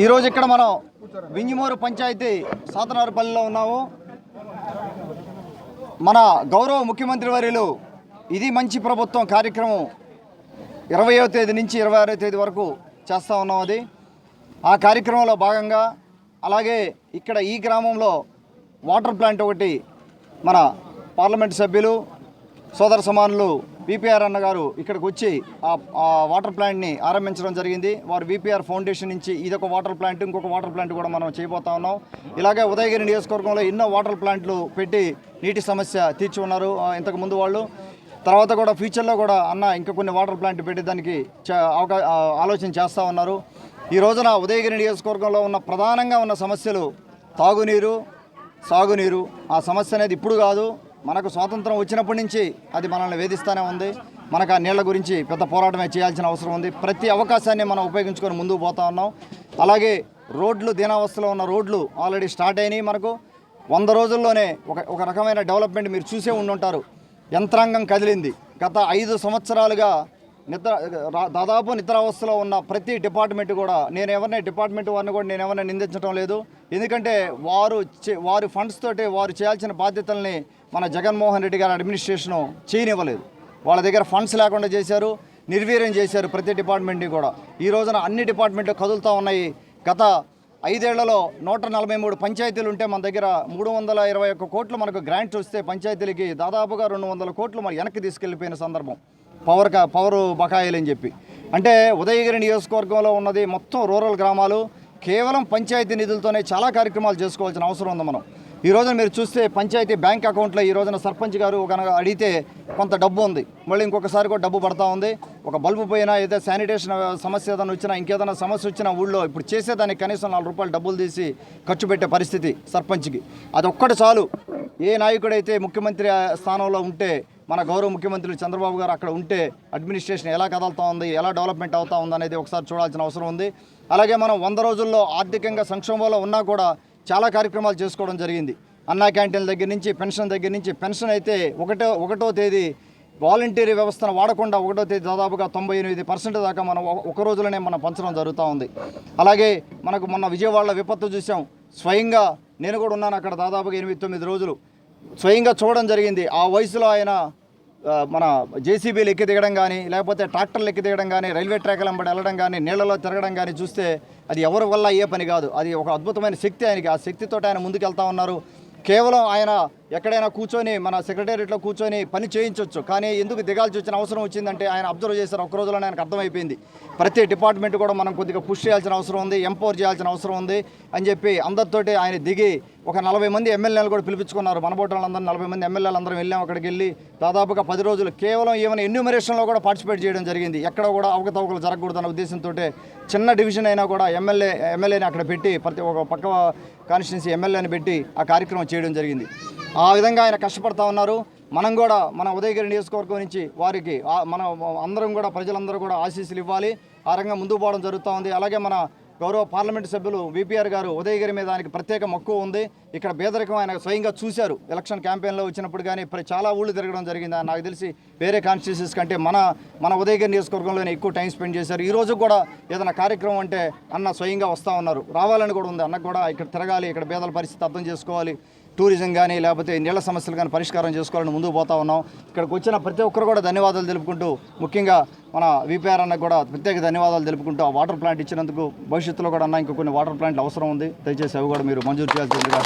ఈరోజు ఇక్కడ మనం వింజమూరు పంచాయతీ సాతనారుపల్లిలో ఉన్నాము. మన గౌరవ ముఖ్యమంత్రి వర్యులు ఇది మంచి ప్రభుత్వం కార్యక్రమం ఇరవయో తేదీ నుంచి ఇరవై ఆరో తేదీ వరకు చేస్తూ ఉన్నాం అది. ఆ కార్యక్రమంలో భాగంగా అలాగే ఇక్కడ ఈ గ్రామంలో వాటర్ ప్లాంట్ ఒకటి మన పార్లమెంట్ సభ్యులు సోదర సమానులు విపిఆర్ అన్న గారు ఇక్కడికి వచ్చి ఆ వాటర్ ప్లాంట్ని ఆరంభించడం జరిగింది. వారు విపిఆర్ ఫౌండేషన్ నుంచి ఇదొక వాటర్ ప్లాంట్ ఇంకొక వాటర్ ప్లాంట్ కూడా మనం చేయబోతా ఉన్నాం. ఇలాగే ఉదయగిరి నియోజకవర్గంలో ఎన్నో వాటర్ ప్లాంట్లు పెట్టి నీటి సమస్య తీర్చి ఉన్నారు ఇంతకు ముందు వాళ్ళు. తర్వాత కూడా ఫ్యూచర్లో కూడా అన్న ఇంకా కొన్ని వాటర్ ప్లాంట్ పెట్టి దానికి అవకా ఆలోచన చేస్తూ ఉన్నారు. ఈ రోజున ఉదయగిరి నియోజకవర్గంలో ఉన్న ప్రధానంగా ఉన్న సమస్యలు తాగునీరు సాగునీరు. ఆ సమస్య అనేది ఇప్పుడు కాదు. మనకు స్వాతంత్రం వచ్చినప్పటి నుంచి అది మనల్ని వేధిస్తూనే ఉంది. మనకు ఆ నీళ్ళ గురించి పెద్ద పోరాటమే చేయాల్సిన అవసరం ఉంది. ప్రతి అవకాశాన్ని మనం ఉపయోగించుకొని ముందుకు పోతా ఉన్నాం. అలాగే రోడ్లు దీనావస్థలో ఉన్న రోడ్లు ఆల్రెడీ స్టార్ట్ అయినాయి మనకు. వంద రోజుల్లోనే ఒక ఒక రకమైన డెవలప్మెంట్ మీరు చూసే ఉండుంటారు. యంత్రాంగం కదిలింది. గత ఐదు సంవత్సరాలుగా నిద్ర దాదాపు నిద్రావస్థలో ఉన్న ప్రతి డిపార్ట్మెంట్ కూడా నేను ఎవరిని డిపార్ట్మెంట్ వారిని కూడా నేను ఎవరిని నిందించడం లేదు. ఎందుకంటే వారు చే- వారి ఫండ్స్ తోటి వారు చేయాల్సిన బాధ్యతల్ని మన జగన్మోహన్ రెడ్డి గారి అడ్మినిస్ట్రేషను చేయనివ్వలేదు. వాళ్ళ దగ్గర ఫండ్స్ లేకుండా చేశారు నిర్వీర్యం చేశారు ప్రతి డిపార్ట్మెంట్ని కూడా. ఈ రోజున అన్ని డిపార్ట్మెంట్లు కదులుతూ ఉన్నాయి. గత ఐదేళ్ళలో నూట నలభై మూడు పంచాయతీలు ఉంటే మన దగ్గర మూడు వందల ఇరవై ఒక్క కోట్లు మనకు గ్రాంట్ వస్తే పంచాయతీలకి దాదాపుగా రెండు వందల కోట్లు మరి వెనక్కి తీసుకెళ్ళిపోయిన సందర్భం. పవర్ కా పవర్ బకాయిలు అని చెప్పి. అంటే ఉదయగిరి నియోజకవర్గంలో ఉన్నది మొత్తం రూరల్ గ్రామాలు కేవలం పంచాయతీ నిధులతోనే చాలా కార్యక్రమాలు చేసుకోవాల్సిన అవసరం ఉంది మనం. ఈ రోజున మీరు చూస్తే పంచాయతీ బ్యాంక్ అకౌంట్లో ఈ రోజున సర్పంచ్ గారు కనుక అడిగితే కొంత డబ్బు ఉంది. మళ్ళీ ఇంకొకసారి కూడా డబ్బు పడతా ఉంది. ఒక బల్బు పోయినా ఏదో శానిటేషన్ సమస్య ఏదైనా వచ్చినా ఇంకేదైనా సమస్య వచ్చినా ఊళ్ళో ఇప్పుడు చేసేదానికి కనీసం నాలుగు రూపాయలు డబ్బులు తీసి ఖర్చు పెట్టే పరిస్థితి సర్పంచ్కి. అది ఒక్కటి చాలు. ఏ నాయకుడైతే ముఖ్యమంత్రి స్థానంలో ఉంటే మన గౌరవ ముఖ్యమంత్రి చంద్రబాబు గారు అక్కడ ఉంటే అడ్మినిస్ట్రేషన్ ఎలా కదలుతూ ఉంది ఎలా డెవలప్మెంట్ అవుతా ఉంది అనేది ఒకసారి చూడాల్సిన అవసరం ఉంది. అలాగే మనం వంద రోజుల్లో ఆర్థికంగా సంక్షోభంలో ఉన్నా కూడా చాలా కార్యక్రమాలు చేసుకోవడం జరిగింది. అన్నా క్యాంటీన్ల దగ్గర నుంచి పెన్షన్ దగ్గర నుంచి పెన్షన్ అయితే ఒకటో ఒకటో తేదీ వాలంటీరీ వ్యవస్థను వాడకుండా ఒకటో తేదీ దాదాపుగా తొంభై ఎనిమిది పర్సెంట్ దాకా మనం ఒక- రోజులోనే మనం పంచడం జరుగుతూ ఉంది. అలాగే మనకు మొన్న విజయవాడలో విపత్తు చూసాం. స్వయంగా నేను కూడా ఉన్నాను అక్కడ దాదాపుగా ఎనిమిది తొమ్మిది రోజులు. స్వయంగా చూడడం జరిగింది. ఆ వయసులో ఆయన మన జేసీబీలు ఎక్కి దిగడం కానీ లేకపోతే ట్రాక్టర్లు ఎక్కి దిగడం కానీ రైల్వే ట్రాక్ల వెంబడి వెళ్ళడం కానీ నీళ్ళలో తిరగడం కానీ చూస్తే అది ఎవరి వల్ల అయ్యే పని కాదు. అది ఒక అద్భుతమైన శక్తి ఆయనకి. ఆ శక్తితో ఆయన ముందుకెళ్తా ఉన్నారు. కేవలం ఆయన ఎక్కడైనా కూర్చొని మన సెక్రటేరియట్లో కూర్చొని పని చేయించవచ్చు కానీ ఎందుకు దిగాల్సి వచ్చిన అవసరం వచ్చిందంటే ఆయన అబ్జర్వ్ చేశారు. ఒక్క రోజులో ఆయనకు అర్థమైపోయింది. ప్రతి డిపార్ట్మెంట్ కూడా మనం కొద్దిగా పుష్ చేయాల్సిన అవసరం ఉంది ఎంపవర్ చేయాల్సిన అవసరం ఉంది అని చెప్పి అందరితోటి ఆయన దిగి ఒక నలభై మంది ఎమ్మెల్యేలు కూడా పిలిపించుకున్నారు. మన బోటలందరూ నలభై మంది ఎమ్మెల్యేలు అందరం వెళ్ళాం అక్కడికి వెళ్ళి దాదాపుగా పది రోజులు కేవలం ఏమైనా ఎన్యూమరేషన్లో కూడా పార్టిసిపేట్ చేయడం జరిగింది. ఎక్కడ కూడా అవకతవకలు జరగకూడదన్న ఉద్దేశంతో చిన్న డివిజన్ అయినా కూడా ఎమ్మెల్యే ఎమ్మెల్యేని అక్కడ పెట్టి ప్రతి ఒక పక్క కాన్స్టిట్యున్సీ ఎమ్మెల్యేని పెట్టి ఆ కార్యక్రమం చేయడం జరిగింది. ఆ విధంగా ఆయన కష్టపడతా ఉన్నారు. మనం కూడా మన ఉదయగిరి నియోజకవర్గం నుంచి వారికి మన అందరం కూడా ప్రజలందరూ కూడా ఆశీస్సులు ఇవ్వాలి. ఆ రంగం ముందుకు పోవడం జరుగుతూ ఉంది. అలాగే మన గౌరవ పార్లమెంట్ సభ్యులు విపిఆర్ గారు ఉదయగిరి మీద ఆయనకి ప్రత్యేక మక్కువ ఉంది. ఇక్కడ పేదరికం ఆయన స్వయంగా చూశారు. ఎలక్షన్ క్యాంపెయిన్లో వచ్చినప్పుడు కానీ ప్ర- చాలా ఊళ్ళు తిరగడం జరిగింది. నాకు తెలిసి వేరే కాన్స్టిట్యూన్సీస్ కంటే మన మన ఉదయగిరి నియోజకవర్గంలోనే ఎక్కువ టైం స్పెండ్ చేశారు. ఈ రోజు కూడా ఏదైనా కార్యక్రమం అంటే అన్న స్వయంగా వస్తూ ఉన్నారు. రావాలని కూడా ఉంది. అన్నకు కూడా ఇక్కడ తిరగాలి ఇక్కడ పేదల పరిస్థితి అర్థం చేసుకోవాలి. టూరిజం కానీ లేకపోతే నీళ్ళ సమస్యలు కానీ పరిష్కారం చేసుకోవాలని ముందుకు పోతా ఉన్నాం. ఇక్కడికి వచ్చిన ప్రతి ఒక్కరు కూడా ధన్యవాదాలు తెలుపుకుంటూ ముఖ్యంగా మన విపిఆర్ అన్నకు కూడా ప్రత్యేక ధన్యవాదాలు తెలుపుకుంటూ ఆ వాటర్ ప్లాంట్ ఇచ్చినందుకు భవిష్యత్తులో కూడా అన్న ఇంకా కొన్ని వాటర్ ప్లాంట్లు అవసరం ఉంది. దయచేసి అవి కూడా మీరు మంజూరు చేయాల్సిందిగా